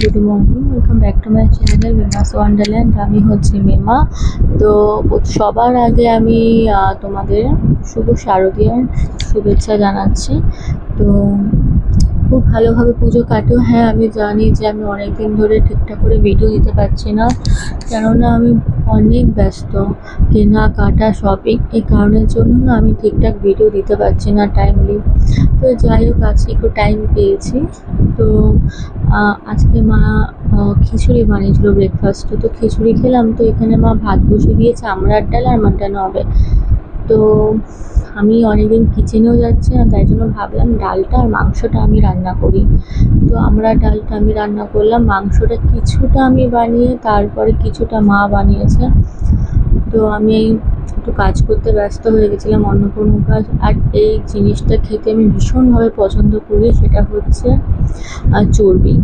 Good morning Wonderland আমি মেমা। তো সবার আগে আমি তোমাদের শুভ শারদীয়ার শুভেচ্ছা জানাচ্ছি। তো খুব ভালোভাবে পুজো কাটেও। হ্যাঁ আমি জানি যে আমি অনেক দিন ধরে ঠিকঠাক করে ভিডিও দিতে পারছি না, কেননা আমি অনেক ব্যস্ত। কেনা কাটা শপিং এই কারণের জন্য না আমি ঠিকঠাক ভিডিও দিতে পারছি না টাইমলি তো যাই হোক, আজকে একটু টাইম পেয়েছি। তো আজকে মা খিচুড়ি বানিয়েছিল ব্রেকফাস্টে তো খিচুড়ি খেলাম, তো এখানে মা ভাত বসিয়ে দিয়েছে আমড়ার ডাল আর মাটন হবে। তো আমি অনেকদিন কিচেনেও যাচ্ছি না, তাই জন্য ভাবলাম ডালটা আর মাংসটা আমি রান্না করি। তো আমরা ডালটা আমি রান্না করলাম, মাংসটা কিছুটা আমি বানিয়ে তারপরে কিছুটা মা বানিয়েছে। তো আমি একটু কাজ করতে ব্যস্ত হয়ে গেছিলাম অন্য কোনো কাজ, আর এই জিনিসটা খেতে আমি ভীষণভাবে পছন্দ করি, সেটা হচ্ছে চর্বি।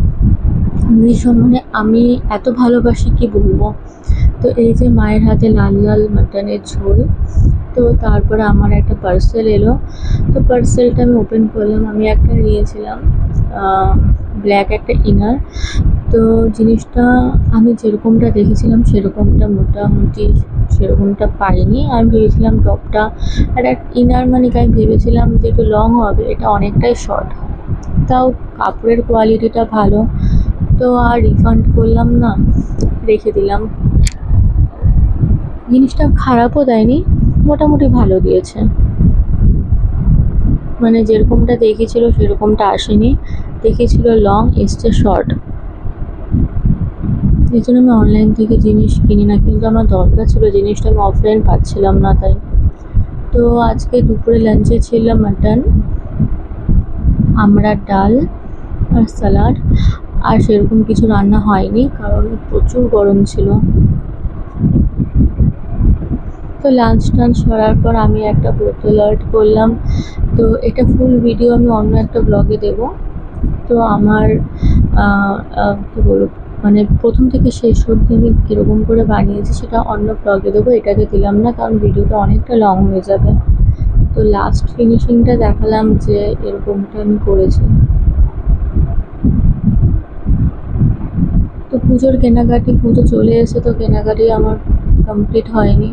ভীষণ মানে আমি এত ভালোবাসি কি বলব? তো এই যে মায়ের হাতে লাল লাল মাটনের ঝোল, তো তারপরে আমার একটা পার্সেল এলো। তো পার্সেলটা আমি ওপেন করলাম, আমি একটা নিয়েছিলাম ব্ল্যাক একটা ইনার তো জিনিসটা আমি যেরকমটা দেখেছিলাম সেরকমটা মোটামুটি সেরকমটা পাইনি। আমি ভেবেছিলাম টপটা আর এক ইনার মানে আমি ভেবেছিলাম যে একটু লং হবে, এটা অনেকটাই শর্ট তাও কাপড়ের কোয়ালিটিটা ভালো। তো আর রিফান্ড করলাম না, রেখে দিলাম। জিনিসটা খারাপও দেয়নি, মোটামুটি ভালো দিয়েছে। মানে যেরকমটা দেখিয়েছিল সেরকমটা আসেনি। দেখিয়েছিল লং এসছে শর্ট এই জন্য আমি অনলাইন থেকে জিনিস কিনি না, কিন্তু আমার দরকার ছিল জিনিসটা, আমি অফলাইন পাচ্ছিলাম না তাই। তো আজকে দুপুরে লাঞ্চে ছিল মাটন আমড়ার ডাল আর স্যালাড আর সেরকম কিছু রান্না হয়নি, কারণ প্রচুর গরম ছিল। তো লাঞ্চ টাঞ্চ করার পর আমি একটা বোতল আর্ট করলাম। তো এটা ফুল ভিডিও আমি অন্য একটা ব্লগে দেব। তো আমার কী বলব মানে প্রথম থেকে শেষ অবধি আমি কীরকম করে বানিয়েছি সেটা অন্য ব্লগে দেবো এটাতে দিলাম না, কারণ ভিডিওটা অনেকটা লং হয়ে যাবে। তো লাস্ট ফিনিশিংটা দেখালাম যে এরকমটা আমি করেছি। তো পুজোর কেনাকাটি, পুজো চলে এসে তো কেনাকাটি আমার কমপ্লিট হয়নি।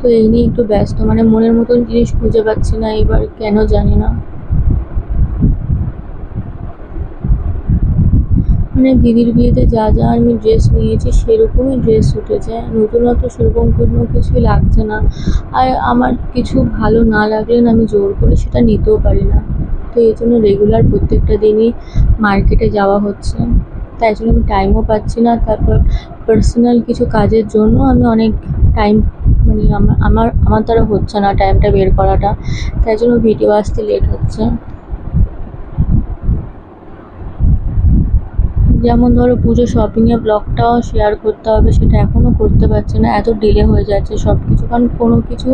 তো এই নিয়ে একটু ব্যস্ত মানে মনের মতন জিনিস খুঁজে পাচ্ছি না, এবার কেন জানি না। মানে দিদির বিয়েতে যা যা আমি ড্রেস নিয়েছি সেরকমই ড্রেস উঠেছে, নতুনত্ব সেরকম কোনো কিছুই লাগছে না। আর আমার কিছু ভালো না লাগলে আমি জোর করে সেটা নিতেও পারি না। তো এই জন্য রেগুলার প্রত্যেকটা দিনই মার্কেটে যাওয়া হচ্ছে। তাই জন্য আমি টাইমও পাচ্ছি না। তারপর পার্সোনাল কিছু কাজের জন্য আমি অনেক টাইম মানে আমার আমার দ্বারা হচ্ছে না টাইমটা বের করাটা। তাই জন্য ভিডিও আসতে লেট হচ্ছে। যেমন ধরো পুজো শপিংয়ে ব্লগটাও শেয়ার করতে হবে, সেটা এখনও করতে পারছি না। এত ডিলে হয়ে যাচ্ছে সব কিছু কারণ কোনো কিছু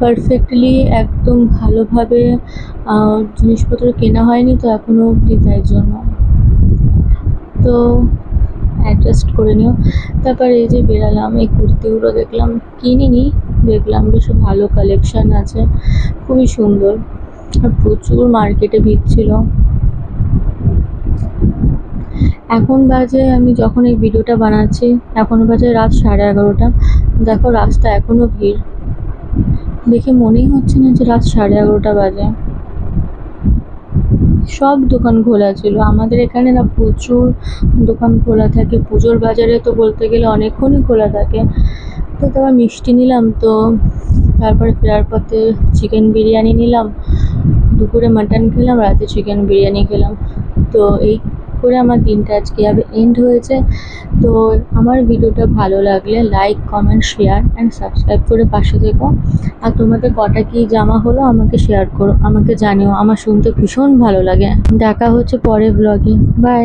পারফেক্টলি একদম ভালোভাবে জিনিসপত্র কেনা হয়নি তো এখনও অবধি তাই জন্য। তো অ্যাডজাস্ট করে নিও। তারপর এই যে বেরালাম, এই কুর্তিগুলো দেখলাম, কিনিনি। দেখলাম বেশ ভালো কালেকশান আছে, খুবই সুন্দর। আর প্রচুর মার্কেটে ভিড় ছিল। এখন বাজে, আমি যখন এই ভিডিওটা বানাচ্ছি, এখন বাজে রাত সাড়ে এগারোটা। দেখো রাস্তা এখনও ভিড়। দেখে মনেই হচ্ছে না যে রাত সাড়ে এগারোটা বাজে। সব দোকান খোলা ছিল। আমাদের এখানে না প্রচুর দোকান খোলা থাকে। পুজোর বাজারে তো বলতে গেলে অনেকক্ষণই খোলা থাকে। তো তারপর মিষ্টি নিলাম তো, তারপরে ফেরার পথে চিকেন বিরিয়ানি নিলাম, দুপুরে মাটন খেলাম, রাতে চিকেন বিরিয়ানি খেলাম। তো এই করে আমার দিনটা আজকে এন্ড হয়েছে। তো আমার ভিডিওটা ভালো লাগলে like comment share and subscribe করে পাশে থেকো। আর তোমাদের কটা কি জামা হলো আমাকে শেয়ার করো, আমাকে জানিও। আমার শুনতে ভীষণ ভালো লাগে। দেখা হচ্ছে পরে ব্লগে বাই